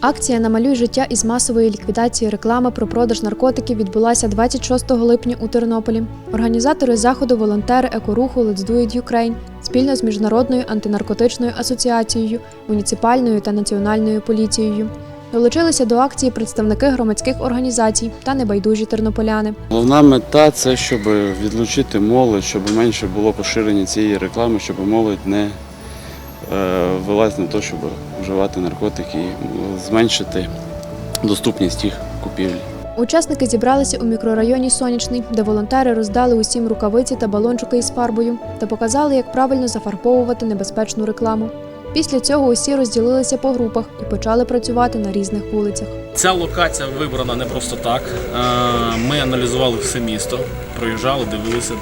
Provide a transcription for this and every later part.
Акція Намалюй життя із масової ліквідації реклами про продаж наркотиків відбулася 26 липня у Тернополі. Організатори заходу волонтери екоруху Let's Do It Ukraine спільно з міжнародною антинаркотичною асоціацією, муніципальною та національною поліцією. Долучилися до акції представники громадських організацій та небайдужі тернополяни. Головна мета це щоб відлучити молодь, щоб менше було поширення цієї реклами, щоб молодь не велась на те, щоб вживати наркотики і зменшити доступність їх купівлі. Учасники зібралися у мікрорайоні Сонячний, де волонтери роздали усім рукавиці та балончики із фарбою та показали, як правильно зафарбовувати небезпечну рекламу. Після цього усі розділилися по групах і почали працювати на різних вулицях. Ця локація вибрана не просто так. Е, Ми аналізували все місто, проїжджали, дивилися. Е,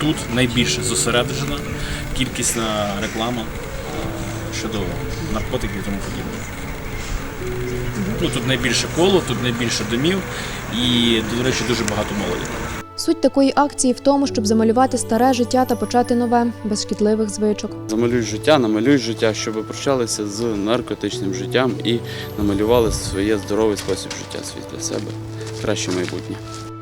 Тут найбільше зосереджена кількісна реклама щодо наркотиків і тому подібне. Ну, тут найбільше коло, тут найбільше домів і, до речі, дуже багато молоді. Суть такої акції в тому, щоб замалювати старе життя та почати нове, без шкідливих звичок. Замалюй життя, намалюй життя, щоб прощалися з наркотичним життям і намалювали своє здоровий спосіб життя свій для себе, краще майбутнє.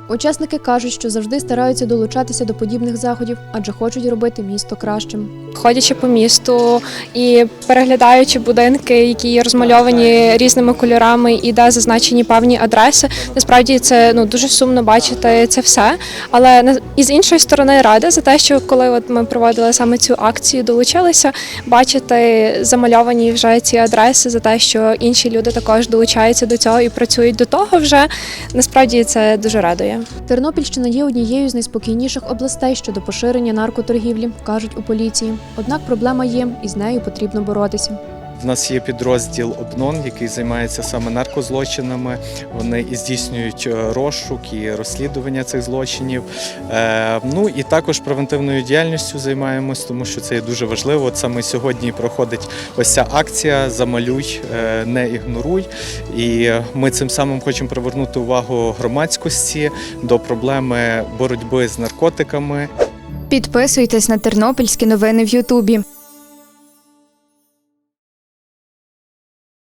Учасники кажуть, що завжди стараються долучатися до подібних заходів, адже хочуть робити місто кращим. ходячи по місту і переглядаючи будинки, які розмальовані різними кольорами і де зазначені певні адреси. Насправді це ну дуже сумно бачити це все. Але і з іншої сторони рада за те, що коли от ми проводили саме цю акцію, долучилися бачити замальовані вже ці адреси за те, що інші люди також долучаються до цього і працюють до того вже. Насправді це дуже радує. Тернопільщина є однією з найспокійніших областей щодо поширення наркоторгівлі, кажуть у поліції. Однак проблема є, і з нею потрібно боротися. В нас є підрозділ ОБНОН, який займається саме наркозлочинами. Вони і здійснюють е, розшук і розслідування цих злочинів. Е, ну і також превентивною діяльністю займаємось, тому що це є дуже важливо. От саме сьогодні проходить ось ця акція Замалюй, е, не ігноруй. І ми цим самим хочемо привернути увагу громадськості до проблеми боротьби з наркотиками. Підписуйтесь на тернопільські новини в Ютубі.